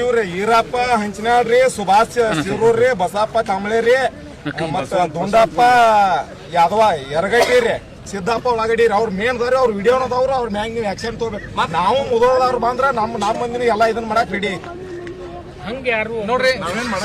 ಇವ್ರಿ ಈರಪ್ಪ ಹಂಚಿನಾಳ್ರಿ ಸುಭಾಷ್ ಶಿರೂರ್ರಿ ಬಸಪ್ಪ ಕಾಂಬಳೆ ರೀ ಮತ್ತ ದೊಂಡಪ್ಪ ಯಾದವ ಎರಗಟ್ಟಿ ರೀ ಸಿದ್ದಪ್ಪ ಒಳಗಡಿ ರೀ ಅವ್ರ ಮೇನ್ ದಾರಿ ಅವ್ರ ವಿಡಿಯೋನ ಅದಾವ್ರ ಅವ್ರ ಮ್ಯಾಂಗ್ ನೀವು ಆಕ್ಷನ್ ತಗೋಬೇಕು. ನಾವು ಮುದೋದವ್ರು ಬಂದ್ರ ನಮ್ಮ ನಮ್ಮ ಮಂದಿನ ಎಲ್ಲ ಇದನ್ನ ಮಾಡಕ್ ರೆಡಿ ನೋಡ್ರಿ. ನಾವು ಮಾಡಿ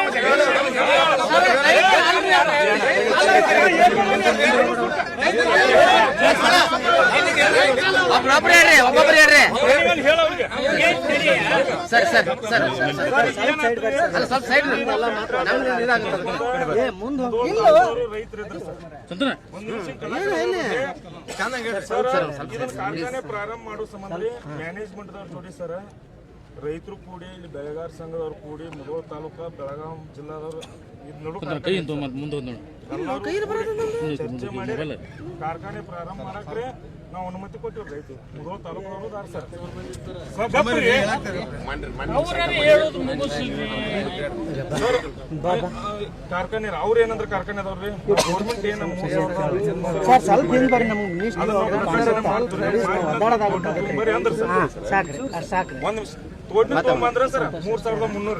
ಹೇಳ್ರಿ ಒಬ್ಬೊಬ್ರು ಹೇಳ್ರಿ. Sir sir sir. ಅಲ್ಲ ಸ್ವಲ್ಪ ಸೈಡ್ ಇದಾಗುತ್ತೆ ಪ್ರಾರಂಭ ಮಾಡೋ ಸಂಬಂಧ ಮ್ಯಾನೇಜ್ಮೆಂಟ್ ನೋಡಿ ಸರ್. ರೈತರು ಕೂಡಿ ಇಲ್ಲಿ ಬೆಳೆಗಾರ ಸಂಘದವ್ರು ಕೂಡಿ ಮುಧೋಳ ತಾಲೂಕಾ ಬೆಳಗಾವಿ ಜಿಲ್ಲಾದವ್ರು ಇದ್ ಮುಂದೆ ಎಲ್ಲರೂ ಚರ್ಚೆ ಮಾಡಿ ಕಾರ್ಖಾನೆ ಪ್ರಾರಂಭ ಮಾಡಕ್ರೆ ನಾವು ಅನುಮತಿ ಕೊಟ್ಟಿವಿ ರೈತರು. ಸರ್. ಕಾರ್ಖಾನೆ ಅವ್ರ ಏನಂದ್ರೆ ಕಾರ್ಖಾನೆ ಅದಾವ್ರಿ? ಗೌರ್ಮೆಂಟ್ ಏನ್ ಅಂದ್ರ ಸರ್. ಒಂದ್ ನಿಮಿಷ. ತೋಟ ತಗೊಂಬಂದ್ರ ಸರ್ ಮೂರ್ ಸಾವಿರದ ಮುನ್ನೂರ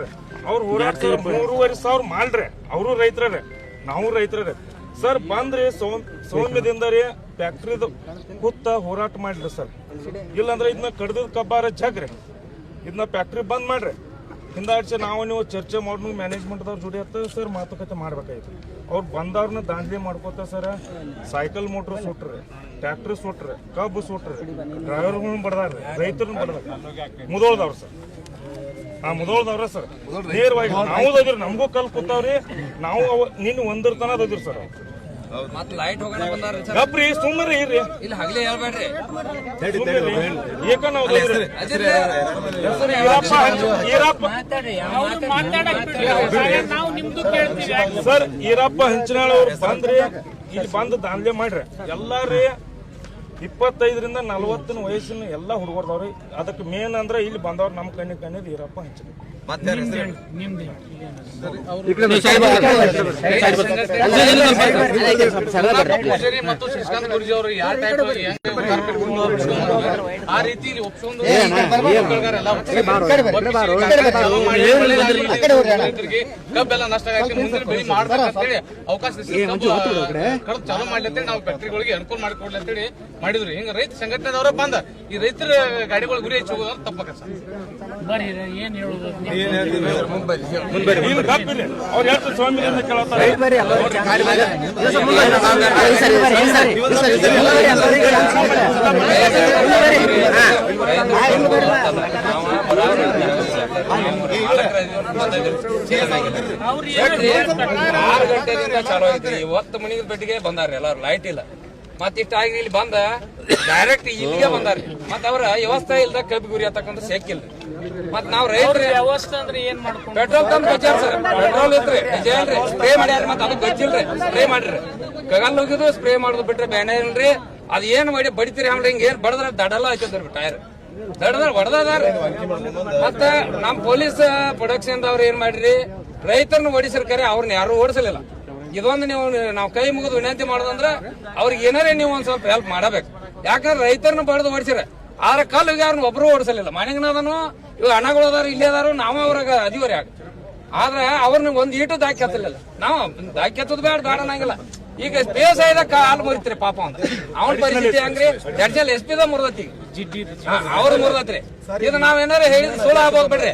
ಅವ್ರ ಹೋರಾಟ ಸರ್ ಮೂರುವರೆ ಸಾವಿರ ಮಾಡ್ರಿ ಅವರು ರೈತರೇ ನಾವು ರೈತರೇ ಸರ್ ಬಂದ್ರಿ ಸೋಮ್ ಸೌಮ್ಯದಿಂದ ರೀ ಫ್ಯಾಕ್ಟ್ರಿದು ಕೂತ ಹೋರಾಟ ಮಾಡ್ರಿ ಸರ್. ಇಲ್ಲಾಂದ್ರೆ ಇದನ್ನ ಕಡ್ದದ ಕಬ್ಬಾರ ಜಗ್ರಿ. ಇದನ್ನ ಫ್ಯಾಕ್ಟ್ರಿ ಬಂದ್ ಮಾಡ್ರಿ. ಹಿಂದಾಡ್ಸಿ ನಾವು ನೀವು ಚರ್ಚೆ ಮಾಡಿ ಮ್ಯಾನೇಜ್ಮೆಂಟ್ದವ್ರ ಜೋಡಿ ಹತ್ತ ಸರ್ ಮಾತುಕತೆ ಮಾಡ್ಬೇಕಾಯ್ತು. ಅವ್ರು ಬಂದವ್ರನ್ನ ದಾಂಧಲಿ ಮಾಡ್ಕೋತ ಸರ್ ಸೈಕಲ್ ಮೋಟ್ರ್ ಸುಟ್ರಿ ಟ್ರ್ಯಾಕ್ಟ್ರಿ ಸುಟ್ರಿ ಕಬ್ಬು ಸುಟ್ರಿ ಡ್ರೈವರ್ಗಳನ್ನ ಬಡ್ದಾರ್ರಿ ರೈತರನ್ನ ಬಡ್ದಾರ ಮುದೋಳ್ದವ್ರು ಸರ್. ಆ ಮುದೋಳ್ದವ್ರ ಸರ್ ನೇರವಾಗಿ ನಾವು ಅದಿರಿ ನಮಗೂ ಕಲ್ ಕೂತಾವ್ರಿ. ನಾವು ಅವ ನಿನ್ನ ಒಂದರ ತನ ಅದಿರಿ ಸರ್ ಮತ್ ಲೈಟ್ ಹೋಗೋಣ ಬಂದಾರ್ರಿ ಸರ್. ಗಪ್ರಿ ಸುಮ್ಮನೆ ಇರ್ರಿ. ಇಲ್ಲಿ ಹಗಲೇ ಹೇಳ್ಬೇಡ್ರಿ. ಏಕ ನಾವು ಅದಿರಿ. ಅದಿರ್ರಿ. ಹೆಸರು ಈರಪ್ಪ ಈರಪ್ಪ. ಸರ್ ಈರಪ್ಪ ಹಂಚಿನಾಳ್ ಅವ್ರು ಬಂದ್ರಿ. ಇಲ್ಲಿ ಬಂದು ದಾಂಧಲೆ ಮಾಡ್ರಿ. ಎಲ್ಲಾರಿ ಇಪ್ಪತ್ತೈದರಿಂದ ನಲವತ್ತಿನ ವಯಸ್ಸಿನ ಎಲ್ಲ ಹುಡುಗರ್ದವ್ರಿ, ಅದಕ್ಕೆ ಮೇನ್ ಅಂದ್ರೆ ಇಲ್ಲಿ ಬಂದವ್ರು ನಮ್ಮ ಕಣ್ಣಿಗೆ ಕಣ್ಣಿದ್ದು ಈರಪ್ಪ ಪೂಜಾರಿ ಮತ್ತು ಶಶಿಕಾಂತ್ ಗುರುಜಿ ಅವರು ಯಾವ ಟೈಪ್ ಆ ರೀತಿ ರೈತರಿಗೆ ಕಬ್ಬೆಲ್ಲ ನಷ್ಟ ಮುಂದಿನ ಬೆಳೆ ಮಾಡ್ಬೇಕಂತೇಳಿ ಅವಕಾಶ ಕಡ್ದು ಚಾಲೂ ಮಾಡ್ಲಿ ಅಂತೇಳಿ ನಾವು ಫ್ಯಾಕ್ಟ್ರಿಗಳಿಗೆ ಅನುಕೂಲ ಮಾಡಿಕೊಡ್ಲಿ ಅಂತೇಳಿ ಮಾಡಿದ್ರು ಹಿಂಗ ರೈತ ಸಂಘಟನೆದವರ ಬಂದ ಈ ರೈತರ ಗಾಡಿಗಳ ಗುರಿ ಹೆಚ್ಚು ಹೋಗೋದು ತಪ್ಪಕ ಸರ್ ಏನ್ ಗಪ್ಪಿಲ್ಲ ಆರು ಗಂಟೆ ಚಾಲು ಐತಿ ಇವತ್ತು ಮನಿಗೆ ಬೆಟ್ಟಿಗೆ ಬಂದಾರ ಎಲ್ಲಾರು. ಲೈಟ್ ಇಲ್ಲ. ಮತ್ ಇಷ್ಟ ಆಗಿ ಇಲ್ಲಿ ಬಂದ ಡೈರೆಕ್ಟ್ ಇಲ್ಲಿಗೆ ಬಂದಾರಿ ಮತ್ತ ಅವ್ರ ವ್ಯವಸ್ಥೆ ಇಲ್ದ ಕಬ್ಬಿ ಗುರಿ ಹತ್ತಕ್ಕಂತ ಸೇಕಿಲ್ಲ ಮತ್ ನಾವ್ ರೈತರ ವ್ಯವಸ್ಥೆ ಅಂದ್ರೆ ಏನ್ ಮಾಡ್ಕೊಂಡು ಪೆಟ್ರೋಲ್ ತಂದ್ ಗಜ್ಜಾರ ಸರ್. ಪೆಟ್ರೋಲ್ ಇತ್ರಿ ಡೀಸೆಲ್ ರೀ ಸ್ಪ್ರೇ ಮಾಡ್ಯಾರ ಮತ್ ಅದು ಗಜ್ಜಿಲ್ರಿ. ಸ್ಪ್ರೇ ಮಾಡ್ರಿ. ಕಗಲ್ ಹೋಗಿದ್ದು ಸ್ಪ್ರೇ ಮಾಡುದು ಬಿಟ್ರೆ ಬೇನೆ ಇಲ್ರಿ. ಅದ್ ಏನ್ ಮಾಡಿ ಬಡಿತೀರಿ ಆಮೇಲೆ ಹಿಂಗ ಏನ್ ಬಡದ್ರ ದಡಲ್ಲ ಆಯ್ತದ್ರಿ ಟೈರ್. ದಡದ್ರ ಹೊಡೆದಾರ ಮತ್ತ ನಮ್ ಪೊಲೀಸ್ ಪ್ರೊಡಕ್ಷನ್ ಅವ್ರ ಏನ್ ಮಾಡ್ರಿ? ರೈತರನ್ನ ಓಡಿಸಿರ್ ಕರೆ ಅವ್ರನ್ನ ಯಾರು ಓಡಿಸಲಿಲ್ಲ. ಇದೊಂದು ನೀವು ನಾವು ಕೈ ಮುಗಿದು ವಿನಂತಿ ಮಾಡೋದಂದ್ರೆ ಅವ್ರಿಗೆ ಏನಾರೇ ನೀವು ಒಂದ್ ಸ್ವಲ್ಪ ಹೆಲ್ಪ್ ಮಾಡಬೇಕು. ಯಾಕಂದ್ರೆ ರೈತರನ್ನ ಬಡದು ಓಡಿಸಿರ. ಆರ ಕಾಲು ಯಾರನ್ನ ಒಬ್ರು ಓಡಿಸಲಿಲ್ಲ. ಮನೆಗನದನು ಇವ್ ಹಣಗಳು ಅದಾರ ಇಲ್ಲಿ ಅದಾರು ನಾವು ಅವ್ರಾಗ ಅಧಿವರಿ ಆಗ. ಆದ್ರೆ ಅವ್ರನ್ನ ಒಂದ್ ಈಟು ದಾಕಿ ಹತ್ತಲಿಲ್ಲ. ನಾವು ದಾಕಿ ಹತ್ತದ ಬೇಡ ಬೇಡ ಅನ್ನಂಗಿಲ್ಲ ಈಗ ಬೇಸಾಯದ ಕಾಲ್ ಮುರಿತ್ರಿ ಪಾಪ ಅಂತ. ಅವನ ಪರಿಸ್ಥಿತಿ ಹಂಗ್ರಿ? ಜಡ್ಜಲ್ ಎಸ್ ಪಿದ ಮುರ್ದತಿ. ಅವ್ರ ಮುರ್ದತ್ರಿ. ಇದು ನಾವೇನಾರ ಹೇಳಿದ್ರೆ ಹೇಳಿದ್ ಸುಳ್ಳು ಆಗ್ಬೋದು ಬಿಡ್ರಿ.